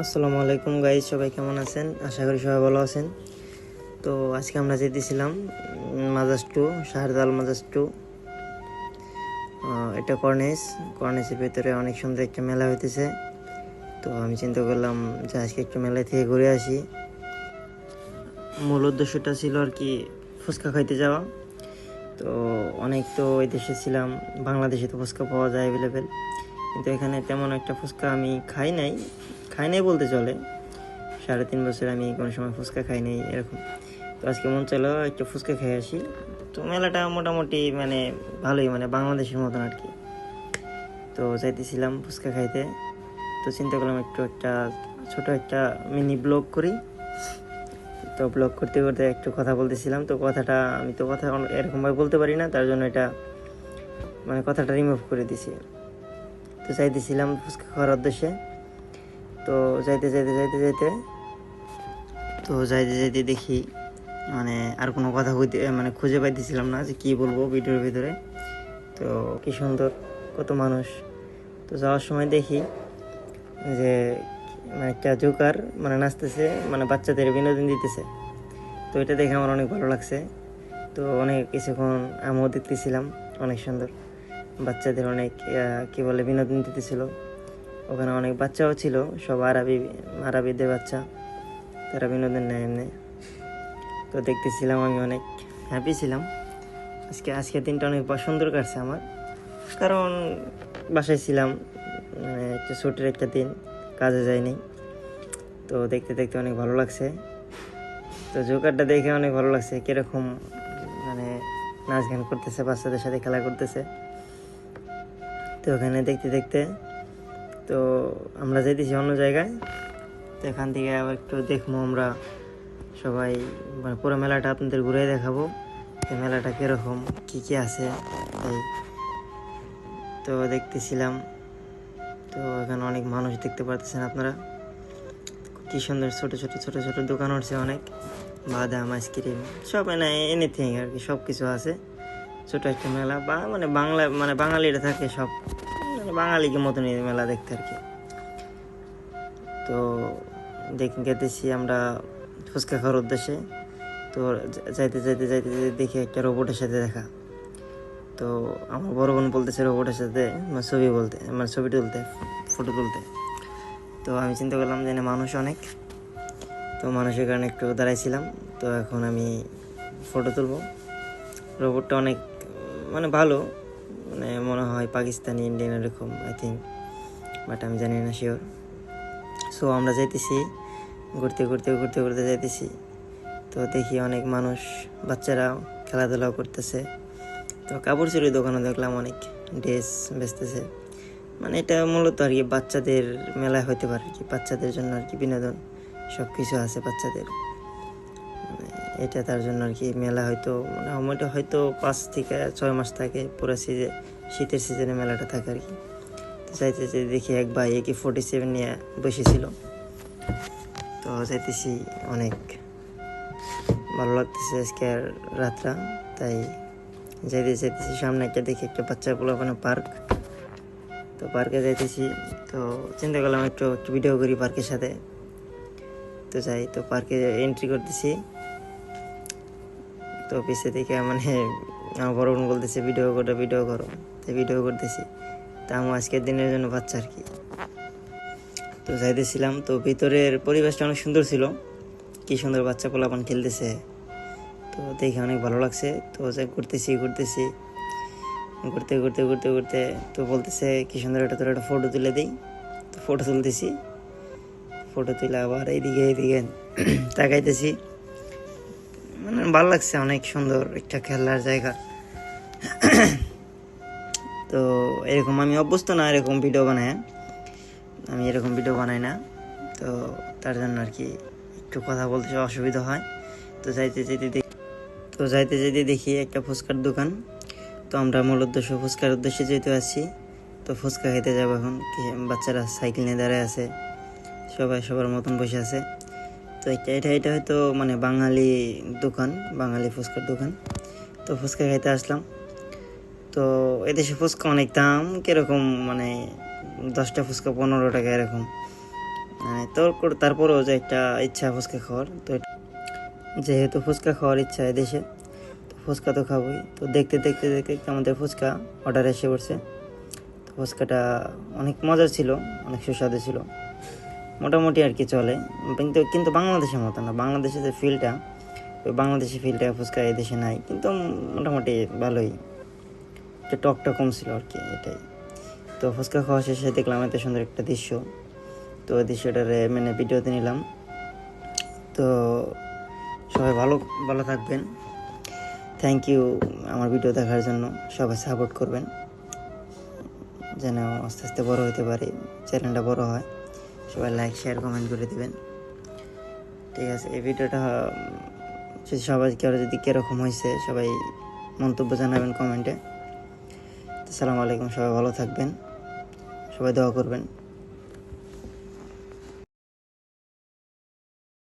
আসসালামু আলাইকুম গাইজ সবাই কেমন আছেন? আশা করি সবাই ভালো আছেন। তো আজকে আমরা যেতেছিলাম মাজাজ টু শাহরদাল মাজাজ টু এটা কর্নেস কর্নেসের ভেতরে অনেক সুন্দর একটা মেলা হইতেছে। তো আমি চিন্তা করলাম যে আজকে একটু মেলায় থেকে ঘুরে আসি। মূল উদ্দেশ্যটা ছিল আর কি ফুচকা খাইতে যাওয়া। তো অনেক তো ওই দেশে ছিলাম, বাংলাদেশে তো ফুচকা পাওয়া যায় অ্যাভেলেবেল কিন্তু এখানে তেমন একটা ফুচকা আমি খাই নাই। খাই নাই বলতে চলে। সাড়ে তিন বছর আমি কোনো সময় ফুচকা খাই নাই এরকম। তো আজকে মন চলো একটু ফুচকা খেয়ে আসি। তো মেলাটা মোটামুটি মানে ভালোই মানে বাংলাদেশের মতন আর কি। তো যাইতেছিলাম ফুচকা খাইতে। তো চিন্তা করলাম একটু একটা ছোট একটা মিনি ব্লগ করি। তো ব্লগ করতে করতে একটু কথা বলতেছিলাম। তো কথাটা আমি তো কথা এরকমভাবে বলতে পারি না। তার জন্য এটা মানে কথাটা রিমুভ করে দিছি। তো যাইতেছিলাম ফুচকা খাওয়ার উদ্দেশ্যে। তো যাইতে যাইতে যাইতে যাইতে, তো যাইতে যাইতে দেখি মানে আর কোনো কথা হইতে মানে খুঁজে পাইতেছিলাম না যে কী বলব ভিডিওর ভিতরে। তো কি সুন্দর, কত মানুষ। তো যাওয়ার সময় দেখি যে মানে একটা জোকার মানে নাচতেছে মানে বাচ্চাদের বিনোদন দিতেছে। তো এটা দেখে আমার অনেক ভালো লাগছে। তো অনেক কিছুক্ষণ আমিও দেখতেছিলাম, অনেক সুন্দর। বাচ্চাদের অনেক কি বলে, বিনোদন দিতেছিল। ওখানে অনেক বাচ্চাও ছিল, সব আরবি, আরবিদের বাচ্চা। তারা বিনোদন নেয় এমনি। তো দেখতেছিলাম আমি অনেক হ্যাপি ছিলাম। আজকে আজকের দিনটা অনেক সুন্দর কাটছে আমার। কারণ বাসায় ছিলাম মানে একটা ছুটির একটা দিন, কাজে যায়নি তো দেখতে দেখতে অনেক ভালো লাগছে। তো জোকারটা দেখে অনেক ভালো লাগছে, কীরকম মানে নাচ গান করতেছে, বাচ্চাদের সাথে খেলা করতেছে। তো ওখানে দেখতে দেখতে তো আমরা যাইতেছি অন্য জায়গায়। তো এখান থেকে আবার একটু দেখব আমরা সবাই মানে পুরো মেলাটা আপনাদের ঘুরে দেখাবো এই মেলাটা কীরকম, কী কী আছে। তাই তো দেখতেছিলাম। তো এখানে অনেক মানুষ দেখতে পাচ্ছেন আপনারা। কি সুন্দর ছোট ছোট ছোট ছোট দোকান হচ্ছে অনেক। বাদাম, আইসক্রিম, সব মানে এনিথিং আর কি সব কিছু আছে। ছোট একটা মেলা বা মানে বাংলা মানে বাঙালিরা থাকে সব। মানে বাঙালিকে মতন এই মেলা দেখতে আর কি। তো দেখে গেতেছি আমরা ফুচকা খাওয়ার উদ্দেশ্যে। তো যাইতে যাইতে যাইতে যাইতে দেখি একটা রোবটের সাথে দেখা। তো আমার বড় বোন বলতেছে রোবটের সাথে মানে ছবি বলতে মানে ছবি তুলতে ফটো তুলতে। তো আমি চিন্তা করলাম যে না মানুষ অনেক। তো মানুষের কারণে একটু দাঁড়াইছিলাম। তো এখন আমি ফটো তুলবো। রোবটটা অনেক মানে ভালো। মানে মনে হয় পাকিস্তানি, ইন্ডিয়ান এরকম আই থিঙ্ক বাট আমি জানি না শিওর সো আমরা যাইতেছি, ঘুরতে ঘুরতে ঘুরতে ঘুরতে যাইতেছি। তো দেখি অনেক মানুষ, বাচ্চারা খেলাধুলাও করতেছে। তো কাপড় চুরির দোকানে দেখলাম অনেক, ড্রেস বেচতেছে। মানে এটা মূলত আর কি বাচ্চাদের মেলায় হতে পারে আর কি। বাচ্চাদের জন্য আর কি বিনোদন সব কিছু আছে বাচ্চাদের। এটা তার জন্য আর কি মেলা হয়তো মানে সময়টা হয়তো পাঁচ থেকে ছয় মাস থাকে পুরো সিজে শীতের সিজনে মেলাটা থাকে আর কি। তো যাইতে যাইতে দেখি এক ভাই একে ফোর্টি সেভেন নিয়ে বসেছিল। তো যাইতেছি অনেক ভালো লাগতেছে আজকে আর রাতটা, তাই যাইতে যাইতেছি সামনে একটা দেখি একটা বাচ্চা গুলো ওখানে পার্ক। তো পার্কে যাইতেছি, তো চিন্তা করলাম একটু একটু ভিডিও করি পার্কের সাথে। তো যাই, তো পার্কে এন্ট্রি করতেছি। তো পিছে থেকে মানে আমার বড় বোন বলতেছে, ভিডিও করো ভিডিও করো। তো ভিডিও করতেছি। তা আমার আজকের দিনের জন্য বাচ্চা আর কি। তো যাইতেছিলাম, তো ভিতরের পরিবেশটা অনেক সুন্দর ছিল। কি সুন্দর বাচ্চা পোলাপান খেলতেছে। তো দেখে অনেক ভালো লাগছে। তো যাই ঘুরতেছি ঘুরতেছি। ঘুরতে ঘুরতে ঘুরতে ঘুরতে তো বলতেছে, কি সুন্দর একটা তোর একটা ফটো তুলে দিই। তো ফটো তুলতেছি। ফটো তুলে আবার এইদিকে এইদিকে তাকাইতেছি। মানে ভালো লাগছে, অনেক সুন্দর একটা খেলার জায়গা। তো এরকম আমি অভ্যস্ত না, এরকম ভিডিও বানায়। আমি এরকম ভিডিও বানাই না। তো তার জন্য আর কি একটু কথা বলতে অসুবিধা হয়। তো যাইতে যেতে দেখি, তো যাইতে যেতে দেখি একটা ফুচকার দোকান। তো আমরা মূল উদ্দেশ্য, ফুচকার উদ্দেশ্যে যেহেতু আছি, তো ফুচকা খেতে যাব এখন। বাচ্চারা সাইকেল নিয়ে দাঁড়ায় আছে, সবাই সবার মতন বসে আছে। তো এটা এটা এটা হয়তো মানে বাঙালি দোকান, বাঙালি ফুচকার দোকান। তো ফুচকা খেতে আসলাম। তো এদেশে ফুচকা অনেক দাম, কীরকম মানে দশটা ফুচকা পনেরো টাকা এরকম। মানে তোর তারপরেও যে একটা ইচ্ছা ফুচকা খাওয়ার, তো যেহেতু ফুচকা খাওয়ার ইচ্ছা দেশে তো ফুচকা তো খাবোই। তো দেখতে দেখতে দেখতে দেখতে আমাদের ফুচকা অর্ডার এসে পড়ছে। তো ফুচকাটা অনেক মজার ছিল, অনেক সুস্বাদু ছিল। মোটামুটি আর কি চলে। কিন্তু কিন্তু বাংলাদেশের মতো না। বাংলাদেশের যে ফিলটা ওই বাংলাদেশি ফিলটা ফুচকা এই দেশে নাই। কিন্তু মোটামুটি ভালোই। একটু টকটা কম ছিল আর কি, এটাই। তো ফুচকা খাওয়া শেষে দেখলাম এত সুন্দর একটা দৃশ্য। তো ওই দৃশ্যটারে মানে ভিডিওতে নিলাম। তো সবাই ভালো ভালো থাকবেন। থ্যাংক ইউ আমার ভিডিও দেখার জন্য। সবাই সাপোর্ট করবেন। যেন আস্তে আস্তে বড় হতে পারে। চ্যানেলটা বড় হয়। সবাই লাইক শেয়ার কমেন্ট করে দেবেন। ঠিক আছে, এই ভিডিওটা যদি সবাই কেউ যদি কীরকম হয়েছে সবাই মন্তব্য জানাবেন কমেন্টে আসসালামু আলাইকুম, সবাই ভালো থাকবেন। সবাই দোয়া করবেন।